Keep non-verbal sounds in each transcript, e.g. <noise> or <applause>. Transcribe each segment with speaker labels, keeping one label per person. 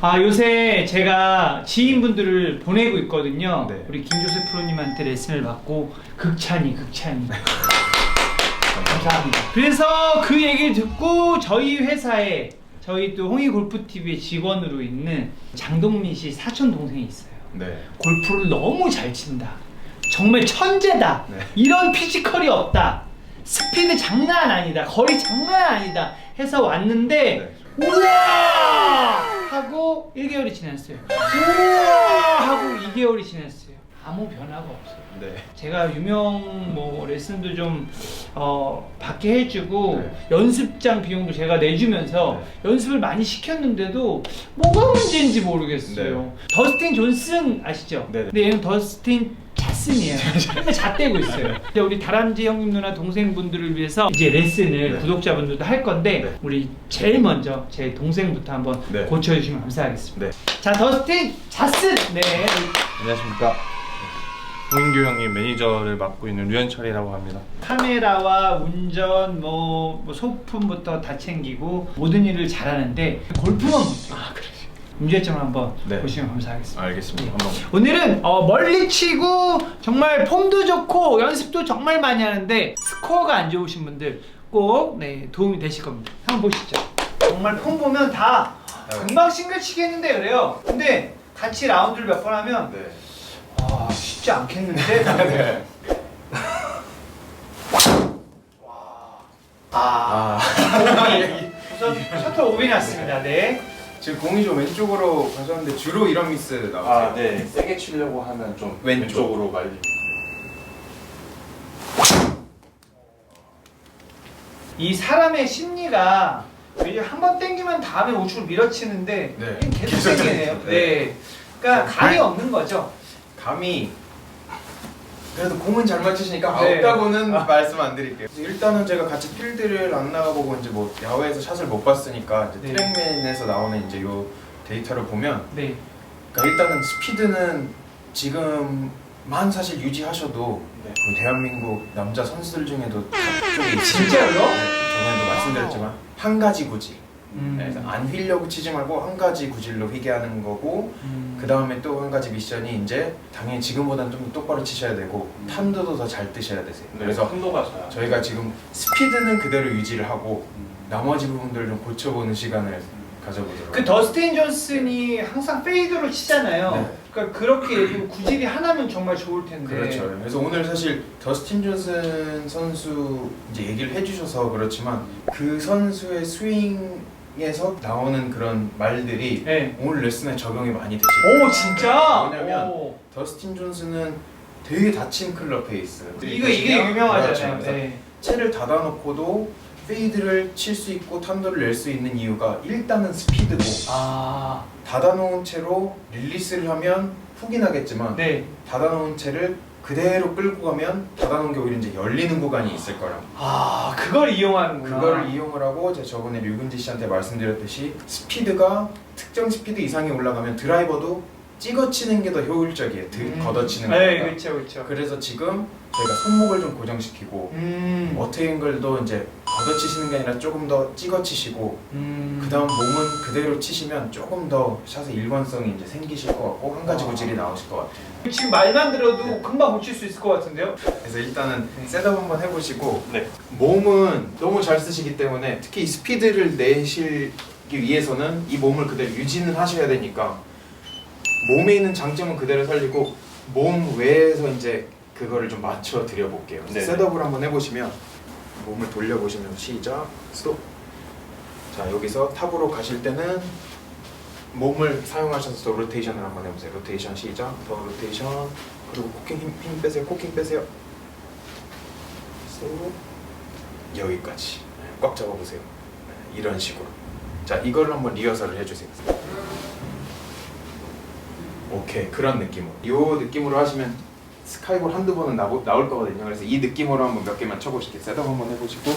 Speaker 1: 아 요새 제가 지인분들을 보내고 있거든요.
Speaker 2: 네.
Speaker 1: 우리 김조세 프로님한테 레슨을 받고 극찬이 극찬이. 감사합니다. 그래서 그 얘기를 듣고 저희 회사에 저희 또 홍이 골프 TV의 직원으로 있는 장동민 씨 사촌 동생이 있어요.
Speaker 2: 네.
Speaker 1: 골프를 너무 잘 친다. 정말 천재다.
Speaker 2: 네.
Speaker 1: 이런 피지컬이 없다. 스피드 장난 아니다. 거리 장난 아니다. 해서 왔는데 우와 하고 1개월이 지났어요. 우와 하고 2개월이 지났어요. 아무 변화가 없어요.
Speaker 2: 네.
Speaker 1: 제가 유명 뭐 레슨도 좀 어, 받게 해주고
Speaker 2: 네.
Speaker 1: 연습장 비용도 제가 내주면서 연습을 많이 시켰는데도 뭐가 문제인지 모르겠어요.
Speaker 2: 네.
Speaker 1: 더스틴 존슨 아시죠?
Speaker 2: 네.
Speaker 1: 근데 얘는 더스틴 자슨이에요. 맨날 <laughs> 잣대고 있어요. 근데 우리 다람쥐 형님 누나 동생분들을 위해서 이제 레슨을
Speaker 2: 네.
Speaker 1: 구독자분들도 할 건데
Speaker 2: 네.
Speaker 1: 우리 제일 먼저 제 동생부터 한번
Speaker 2: 네.
Speaker 1: 고쳐주시면 감사하겠습니다.
Speaker 2: 네.
Speaker 1: 자 더스틴 자슨 네
Speaker 3: 안녕하십니까. 홍인규 형님 매니저를 맡고 있는 류현철이라고 합니다.
Speaker 1: 카메라와 운전 뭐, 뭐 소품부터 다 챙기고 모든 일을 잘하는데 골프만 못해요. 아 그래. 문제점을 한번
Speaker 2: 네.
Speaker 1: 보시면 감사하겠습니다.
Speaker 2: 알겠습니다. 한번.
Speaker 1: 오늘은 어, 멀리 치고 정말 폼도 좋고 연습도 정말 많이 하는데 스코어가 안 좋으신 분들 꼭 네, 도움이 되실 겁니다. 한번 보시죠. 정말 폼 보면 다 금방 싱글 치겠는데 그래요. 근데 같이 라운드를 몇 번 하면
Speaker 2: 네.
Speaker 1: 아 쉽지 않겠는데? <laughs>
Speaker 2: 네.
Speaker 1: 아,
Speaker 2: 아.
Speaker 1: 우선 <laughs> 셔터 오비 났습니다. 네.
Speaker 2: 지금 공이 좀 왼쪽으로 가셨는데 주로 이런 미스 나오세요.
Speaker 3: 아, 네. 세게 치려고 하면 좀
Speaker 2: 왼쪽.
Speaker 3: 왼쪽 으로 말립니다.
Speaker 1: 이 사람의 심리가 이제 한 번 땡기면 다음에 우측으로 밀어치는데
Speaker 2: 네.
Speaker 1: 계속
Speaker 2: 계속
Speaker 1: 땡기네요.
Speaker 2: 땡기죠.
Speaker 1: 네. 그러니까
Speaker 2: 네.
Speaker 1: 감이 없는 거죠.
Speaker 2: 감이 그래도 공은 잘 맞추시니까
Speaker 1: 네.
Speaker 2: 없다고는 말씀 안 드릴게요. 일단은 제가 같이 필드를 안 나가보고 이제 뭐 야외에서 샷을 못 봤으니까 이제
Speaker 1: 네.
Speaker 2: 트랙맨에서 나오는 이제 요 데이터를 보면
Speaker 1: 네.
Speaker 2: 그러니까 일단은 스피드는 지금만 사실 유지하셔도
Speaker 3: 네.
Speaker 2: 그 대한민국 남자 선수들 중에도 탑 쪽에 있습니다.
Speaker 1: 진짜요?
Speaker 2: 네, 저번에도 말씀드렸지만 한 가지 구질.
Speaker 1: 음.
Speaker 2: 네, 그래서 안 휘려고 치지 말고 한 가지 구질로 휘게 하는 거고
Speaker 1: 음.
Speaker 2: 그 다음에 또 한 가지 미션이 이제 당연히 지금보다는 좀더 똑바로 치셔야 되고
Speaker 3: 음.
Speaker 2: 탄도도 더 잘 뜨셔야 되세요.
Speaker 3: 네,
Speaker 2: 그래서
Speaker 3: 한도가 잘.
Speaker 2: 저희가 지금 스피드는 그대로 유지를 하고
Speaker 3: 음.
Speaker 2: 나머지 부분들을 좀 고쳐보는 시간을 가져보도록
Speaker 1: 그 더스틴 존슨이 항상 페이드로 치잖아요.
Speaker 2: 네.
Speaker 1: 그러니까 그렇게 좀 구질이 하나면 정말 좋을 텐데.
Speaker 2: 그렇죠. 그래서 오늘 사실 더스틴 존슨 선수 이제 얘기를 해주셔서 그렇지만 그 선수의 스윙 에서 나오는 그런 말들이
Speaker 1: 네.
Speaker 2: 오늘 레슨에 적용이 많이 되시고
Speaker 1: 오 진짜?
Speaker 2: 왜냐면
Speaker 1: 오.
Speaker 2: 더스틴 존슨은 되게 다친 클럽 페이스.
Speaker 1: 이거 이게 유명하잖아요. 네.
Speaker 2: 채를 닫아놓고도 페이드를 칠 수 있고 탄도를 낼 수 있는 이유가 일단은 스피드고
Speaker 1: 아,
Speaker 2: 닫아놓은 채로 릴리스를 하면 훅이 나겠지만
Speaker 1: 네.
Speaker 2: 닫아놓은 채를 그대로 끌고 가면 닫아놓은 게 오히려 이제 열리는 구간이 있을 거라.
Speaker 1: 아, 그걸 이용하는구나.
Speaker 2: 그거를 이용을 하고 제가 저번에 류근지 씨한테 말씀드렸듯이 스피드가 특정 스피드 이상이 올라가면 드라이버도 찍어치는 게 더 효율적이에요. 드,
Speaker 1: 음.
Speaker 2: 걷어치는
Speaker 1: 네,
Speaker 2: 것보다.
Speaker 1: 그렇죠, 그렇죠.
Speaker 2: 그래서 지금 저희가 손목을 좀 고정시키고
Speaker 1: 음.
Speaker 2: 어테인글도 이제 걷어 치시는 게 아니라 조금 더 찍어 치시고
Speaker 1: 음.
Speaker 2: 그 다음 몸은 그대로 치시면 조금 더 샷의 일관성이 이제 생기실 것 같고 한 가지
Speaker 1: 아.
Speaker 2: 구질이 나오실 것 같아요.
Speaker 1: 지금 말만 들어도
Speaker 2: 네.
Speaker 1: 금방 고칠 수 있을 것 같은데요?
Speaker 2: 그래서 일단은
Speaker 1: 네.
Speaker 2: 셋업 한번 해보시고
Speaker 3: 네.
Speaker 2: 몸은 너무 잘 쓰시기 때문에 특히 이 스피드를 내시기 위해서는 이 몸을 그대로 유지는 하셔야 되니까 몸에 있는 장점은 그대로 살리고 몸 외에서 이제 그거를 좀 맞춰 드려 볼게요.
Speaker 3: 네.
Speaker 2: 셋업을 한번 해보시면 몸을 돌려 보시면 시작 스톱. 자 여기서 탑으로 가실 때는 몸을 사용하셔서 더 로테이션을 한번 해보세요. 로테이션 시작. 더 로테이션 그리고 코킹 힘, 힘 빼세요. 코킹 빼세요. 스톱. 여기까지 네, 꽉 잡아보세요. 네, 이런 식으로. 자 이걸 한번 리허설을 해주세요. 오케이 그런 느낌으로. 이 느낌으로 하시면 스카이볼 한두 번은 나오, 나올 거거든요. 그래서 이 느낌으로 한번 몇 개만 쳐보실게요. 셋업 한번 해보시고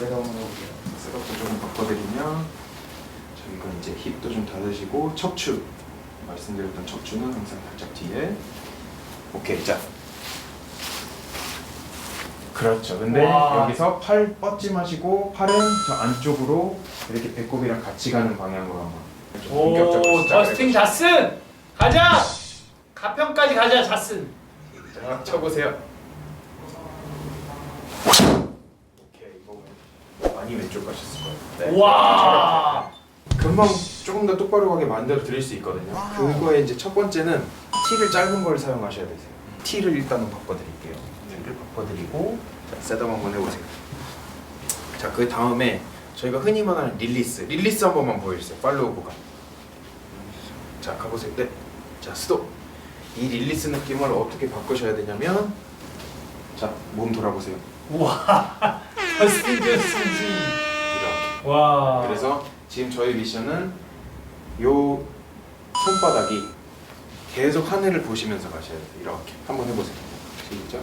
Speaker 2: 셋업 한번 해볼게요. 셋업도 좀 바꿔드리면 저희가 이제 힙도 좀 닫으시고 척추 말씀드렸던 척추는 항상 살짝 뒤에 오케이 자 그렇죠 근데
Speaker 1: 와.
Speaker 2: 여기서 팔 뻗지 마시고 팔은 저 안쪽으로 이렇게 배꼽이랑 같이 가는 방향으로 한번 좀 본격적으로
Speaker 1: 오
Speaker 2: 시작을
Speaker 1: 저스틴
Speaker 2: 해보시죠.
Speaker 1: 자슨 가자 가평까지 가자 자슨
Speaker 2: 자, 쳐보세요. 오케이, 이거 많이 왼쪽 가셨을 거예요. 네.
Speaker 1: 와
Speaker 2: 금방 조금 더 똑바로 가게 만들어 드릴 수 있거든요. 그거에 이제 첫 번째는 티를 짧은 걸 사용하셔야 되세요. 티를 일단은 바꿔드릴게요. 티를 바꿔드리고 자, 셋업 한번 해보세요. 자, 그 다음에 저희가 흔히 말하는 릴리스, 릴리스 한 번만 보여주세요. 팔로우 구간. 자, 가보세요. 네. 자, 스톱. 이 릴리스 느낌을 어떻게 바꾸셔야 되냐면 자, 몸 돌아보세요.
Speaker 1: 와 저스틴 존슨지
Speaker 2: 이렇게.
Speaker 1: 와
Speaker 2: 그래서 지금 저희 미션은 요 손바닥이 계속 하늘을 보시면서 가셔야 돼요. 이렇게 한번 해보세요. 시작.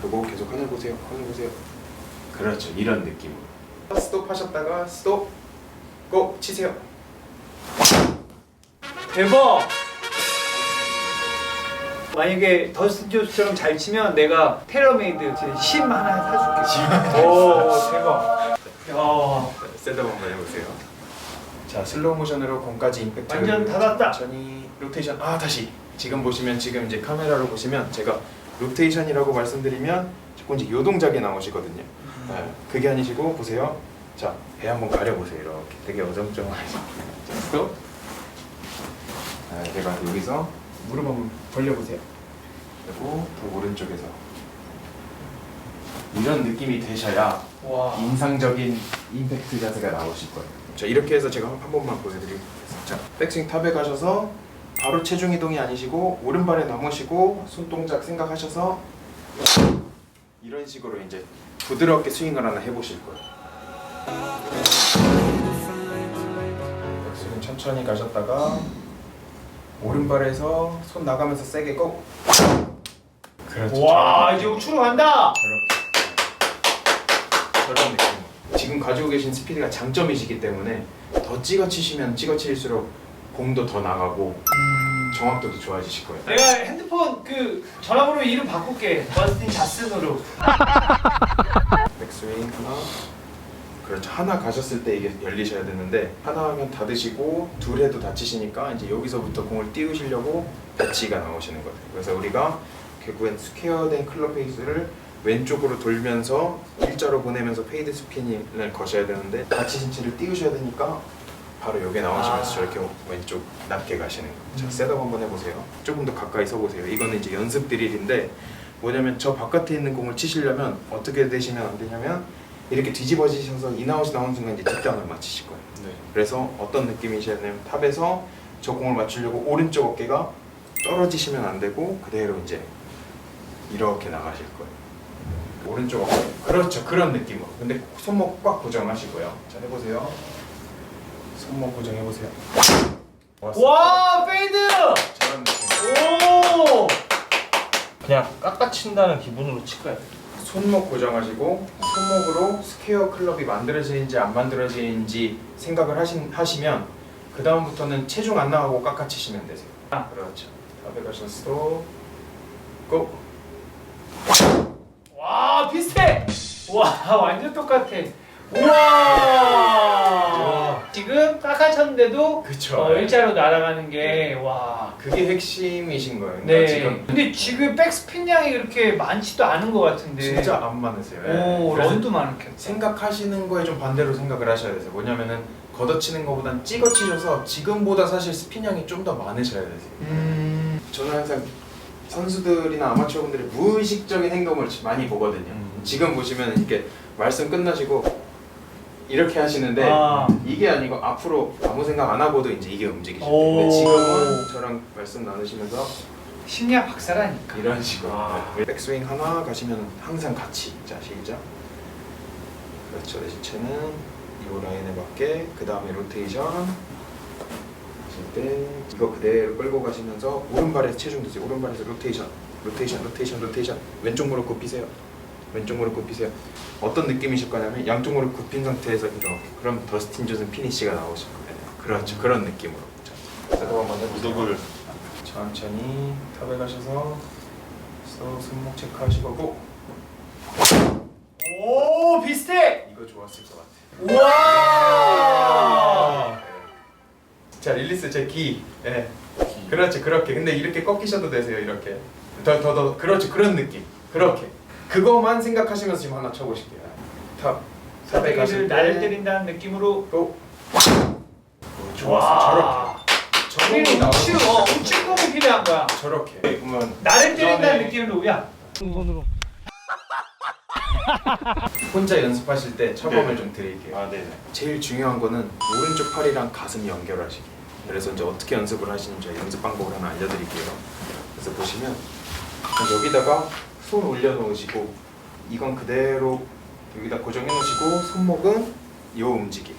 Speaker 2: 그리고 계속 하늘 보세요. 하늘 보세요. 그렇죠. 이런 느낌으로. 스톱 하셨다가 스톱 고 치세요.
Speaker 1: 대박 만약에 더스틴 존슨처럼 잘 치면 내가 테러메이드 심 하나 사줄게 <laughs> 오 대박 야
Speaker 2: 셋업 한번 해보세요. 자 슬로우 모션으로 공까지 임팩트
Speaker 1: 완전 닫았다.
Speaker 2: 천천히 로테이션 아 다시 지금 보시면 지금 이제 카메라로 보시면 제가 로테이션이라고 말씀드리면 자꾸 이제 요 동작이 나오시거든요. 네, 그게 아니시고 보세요. 자 배 한번 가려보세요. 이렇게 되게 어정쩡하죠. 자 스톱. 네, 내가 여기서 무릎 한번 벌려보세요. 그리고 더 오른쪽에서 이런 느낌이 되셔야
Speaker 1: 와.
Speaker 2: 인상적인 임팩트 자세가 나오실 거예요. 자 이렇게 해서 제가 한, 한 번만 보여드리겠습니다. 자 백스윙 탑에 가셔서 바로 체중 이동이 아니시고 오른발에 남으시고 손 동작 생각하셔서 이런 식으로 이제 부드럽게 스윙을 하나 해보실 거예요. 백스윙 천천히 가셨다가 오른발에서 손 나가면서 세게 고. 그렇죠.
Speaker 1: 와 이제 우측으로 간다
Speaker 2: 저런 느낌. 지금 가지고 계신 스피드가 장점이시기 때문에 더 찍어 치시면 찍어 칠수록 공도 더 나가고 정확도도 좋아지실 거예요.
Speaker 1: 내가 핸드폰 그 전화번호 이름 바꿀게 더스틴 자슨으로 <laughs>
Speaker 2: 백스윙 하나. 그렇죠. 하나 가셨을 때 이게 열리셔야 되는데 하나 하면 닫으시고 둘 해도 닫히시니까 이제 여기서부터 공을 띄우시려고 닫히가 나오시는 거예요. 그래서 우리가 결국엔 스퀘어된 클럽 페이스를 왼쪽으로 돌면서 일자로 보내면서 페이드 스피닝을 거셔야 되는데 닫히신 채를 띄우셔야 되니까 바로 여기 나오시면서
Speaker 1: 아.
Speaker 2: 저렇게 왼쪽 낮게 가시는 거예요. 자, 셋업 한번 해보세요. 조금 더 가까이 서보세요. 이거는 이제 연습 드릴인데 뭐냐면 저 바깥에 있는 공을 치시려면 어떻게 되시면 안 되냐면 이렇게 뒤집어지셔서 인아웃이 나오는 순간 이제 뒷땅을 맞히실 거예요. 그래서 어떤 느낌이시냐면 탑에서 저 공을 맞추려고 오른쪽 어깨가 떨어지시면 안 되고 그대로 이제 이렇게 나가실 거예요. 오른쪽 어깨. 그렇죠. 그런 느낌으로. 근데 손목 꽉 고정하시고요. 자 해보세요. 손목 고정해 보세요.
Speaker 1: 와 페이드
Speaker 2: 저런 느낌.
Speaker 1: 오
Speaker 3: 그냥 깎아친다는 기분으로 칠 거야.
Speaker 2: 손목 고정하시고 손목으로 스퀘어 클럽이 만들어지는지 안 만들어지는지 생각을 하신, 하시면 그 다음부터는 체중 안 나가고 깎아치시면 되세요.
Speaker 1: 아.
Speaker 2: 그렇죠. 다음에 가셔서 고.
Speaker 1: 와 비슷해 와 완전 똑같아 우와 지금 깎아쳤는데도
Speaker 2: 그쵸.
Speaker 1: 어, 일자로 날아가는 게 와
Speaker 2: 그게 핵심이신 거예요. 그러니까
Speaker 1: 네.
Speaker 2: 지금
Speaker 1: 근데 지금 백스핀 양이 그렇게 많지도 않은 것 같은데.
Speaker 2: 진짜 안 많으세요. 예.
Speaker 1: 오
Speaker 2: 그래서
Speaker 1: 런도 많겠다.
Speaker 2: 생각하시는 거에 좀 반대로 생각을 하셔야 돼요. 뭐냐면은 걷어치는 것보단 찍어치셔서 지금보다 사실 스피닝이 좀 더 많으셔야 되세요.
Speaker 1: 음.
Speaker 2: 저는 항상 선수들이나 아마추어 분들이 무의식적인 행동을 많이 보거든요.
Speaker 3: 음.
Speaker 2: 지금 보시면 이렇게 말씀 끝나시고 이렇게 하시는데
Speaker 1: 아.
Speaker 2: 이게 아니고 앞으로 아무 생각 안 하고도 이제 이게 움직이시죠.
Speaker 1: 오.
Speaker 2: 근데 지금은 저랑 말씀 나누시면서
Speaker 1: 심리학 박사라니까.
Speaker 2: 이런 식으로
Speaker 1: 아.
Speaker 2: 네. 백스윙 하나 가시면 항상 같이 자 시작 그렇죠 대시체는 이 라인에 맞게 그 다음에 로테이션 하실 때 이거 그대로 끌고 가시면서 오른발에 체중 드세요 오른발에서 로테이션 로테이션 로테이션 로테이션 왼쪽 무릎 굽히세요 왼쪽 무릎 굽히세요 어떤 느낌이실 거냐면 양쪽 무릎 굽힌 상태에서 이렇게 그럼 더스틴 존슨 피니시가 나오실 거예요 그렇죠 그런 느낌으로 자, 셋업 한번 해보세요
Speaker 3: 무릎을
Speaker 2: 천천히 탑에 가셔서 서 손목 체크하시고 고!
Speaker 1: 오 비슷해.
Speaker 2: 이거 좋았을 것 같아요.
Speaker 1: 우와.
Speaker 2: 자 릴리스 제 기. 예. 그렇지 그렇게. 근데 이렇게 꺾이셔도 되세요 이렇게. 더 더 더 그렇지 그런 느낌. 그렇게. 그거만 생각하시면서 지금 하나 쳐보실게요. 탑. 가실 때.
Speaker 1: 나를 때린다는 느낌으로
Speaker 2: 또. 오, 좋았어. 저렇게.
Speaker 1: 우리는
Speaker 2: 저렇게
Speaker 1: 우측, 어,
Speaker 2: 나오고
Speaker 1: 우측공이 필요한 거야
Speaker 2: 저렇게. 보면
Speaker 1: 나를 때린다는
Speaker 2: 그다음에
Speaker 1: 느낌은 뭐야?
Speaker 2: 혼자 연습하실 때 처범을
Speaker 3: 네.
Speaker 2: 좀 드릴게요.
Speaker 3: 아 네네.
Speaker 2: 제일 중요한 거는 오른쪽 팔이랑 가슴 연결하시기. 그래서 이제 어떻게 연습을 하시는지 연습 방법을 하나 알려드릴게요. 그래서 보시면 여기다가 손 올려놓으시고 이건 그대로 여기다 고정해 놓으시고 손목은 요 움직임.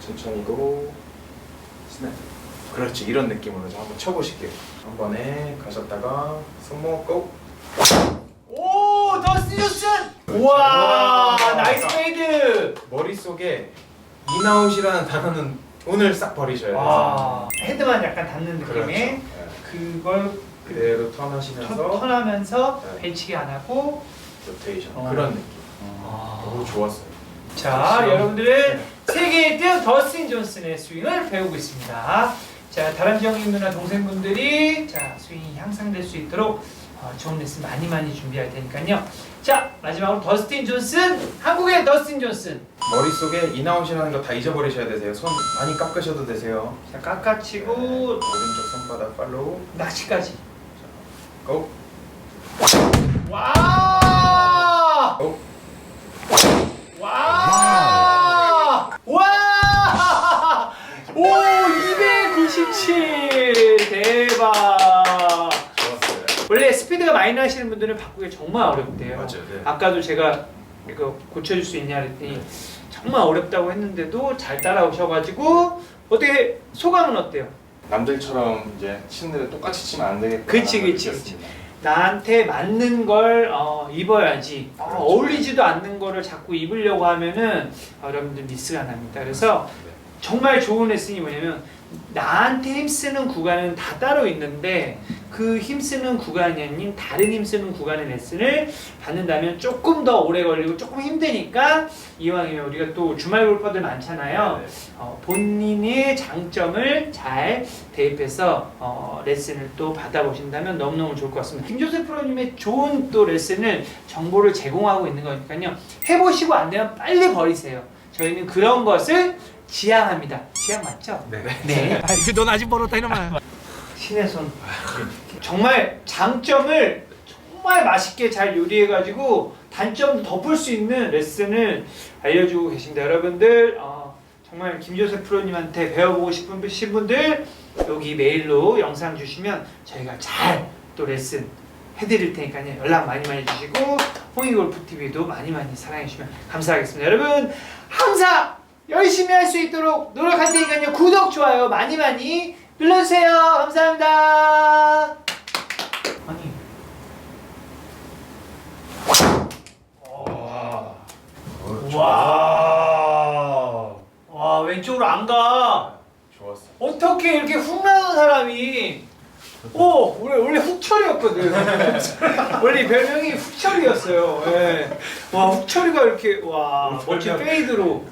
Speaker 2: 천천히 고 스냅. 그렇지 이런 느낌으로 좀 한번 쳐보실게요. 한 번에 가셨다가 손목 고.
Speaker 1: 오 더스틴 존슨! 우와
Speaker 2: 와.
Speaker 1: 나이스 페이드!
Speaker 2: 머릿속에 인아웃이라는 단어는 오늘 싹 버리셔야 돼요.
Speaker 1: 와 헤드만 약간 닿는
Speaker 2: 그렇죠.
Speaker 1: 느낌의
Speaker 2: 네.
Speaker 1: 그걸
Speaker 2: 그대로
Speaker 1: 턴,
Speaker 2: 턴하시면서
Speaker 1: 턴하면서
Speaker 2: 네.
Speaker 1: 벤치기 안 하고
Speaker 2: 로테이션
Speaker 1: 어.
Speaker 2: 그런 느낌.
Speaker 1: 아.
Speaker 2: 너무 좋았어요.
Speaker 1: 자
Speaker 2: 그렇죠.
Speaker 1: 여러분들은 세계의 뛰어 더스틴 존슨의 스윙을 배우고 있습니다 자 다람쥐 형님 누나 동생분들이 자 스윙이 향상될 수 있도록 어, 좋은 레슨 많이 많이 준비할 테니까요 자 마지막으로 더스틴 존슨 한국의 더스틴 존슨
Speaker 2: 머릿속에 인아웃이라는 거 다 잊어버리셔야 되세요. 손 많이 깎으셔도 되세요.
Speaker 1: 자 깎아치고
Speaker 2: 오른쪽 손바닥 팔로우.
Speaker 1: 낚시까지
Speaker 2: 고.
Speaker 1: 와!
Speaker 2: 고.
Speaker 1: 와! 와! 오, 297 대박.
Speaker 2: 좋았어요.
Speaker 1: 원래 스피드가 많이 나시는 분들은 바꾸기 정말 어렵대요.
Speaker 2: 맞아요. 네.
Speaker 1: 아까도 제가 이거 고쳐줄 수 있냐 그랬더니 정말 어렵다고 했는데도 잘 따라오셔가지고 어떻게 소감은 어때요?
Speaker 3: 남들처럼 이제 치는데 똑같이 치면 안 되겠다.
Speaker 1: 그치, 그치, 그치. 나한테 맞는 걸 어, 입어야지 어,
Speaker 2: 그렇죠.
Speaker 1: 어울리지도 않는 거를 자꾸 입으려고 하면은 어, 여러분들 미스가 납니다. 그래서 정말 좋은 레슨이 뭐냐면 나한테 힘쓰는 구간은 다 따로 있는데 그 힘쓰는 구간이 아닌 다른 힘쓰는 구간의 레슨을 받는다면 조금 더 오래 걸리고 조금 힘드니까 이왕이면 우리가 또 주말 골퍼들 많잖아요.
Speaker 2: 네.
Speaker 1: 어, 본인의 장점을 잘 대입해서 어, 레슨을 또 받아보신다면 너무너무 좋을 것 같습니다. 김조세 프로님의 좋은 또 레슨을 정보를 제공하고 있는 거니까요. 해보시고 안 되면 빨리 버리세요. 저희는 그런 것을 지향합니다. 지향 맞죠?
Speaker 2: 네.
Speaker 1: 네.
Speaker 4: 넌 아직 멀었다 이놈아.
Speaker 1: 손. 정말 장점을 정말 맛있게 잘 요리해가지고 단점도 덮을 수 있는 레슨을 알려주고 계십니다. 여러분들 어, 정말 김조셉 프로님한테 배워보고 싶은 분들 여기 메일로 영상 주시면 저희가 잘 또 레슨 해드릴 테니까요. 연락 많이 많이 주시고 홍익골프TV도 많이 많이 사랑해 주시면 감사하겠습니다. 여러분 항상 열심히 할 수 있도록 노력할 테니까요. 구독, 좋아요 많이 많이 눌러주세요. 감사합니다. 아니.
Speaker 2: 와.
Speaker 1: 와. 와, 왼쪽으로 안 가.
Speaker 2: 좋았어.
Speaker 1: 어떻게 이렇게 훅 나는 사람이 오 원래 원래 훅철이었거든 원래 별명이 훅철이었어요 예. 와 훅철이가 이렇게 와 멋진 페이드로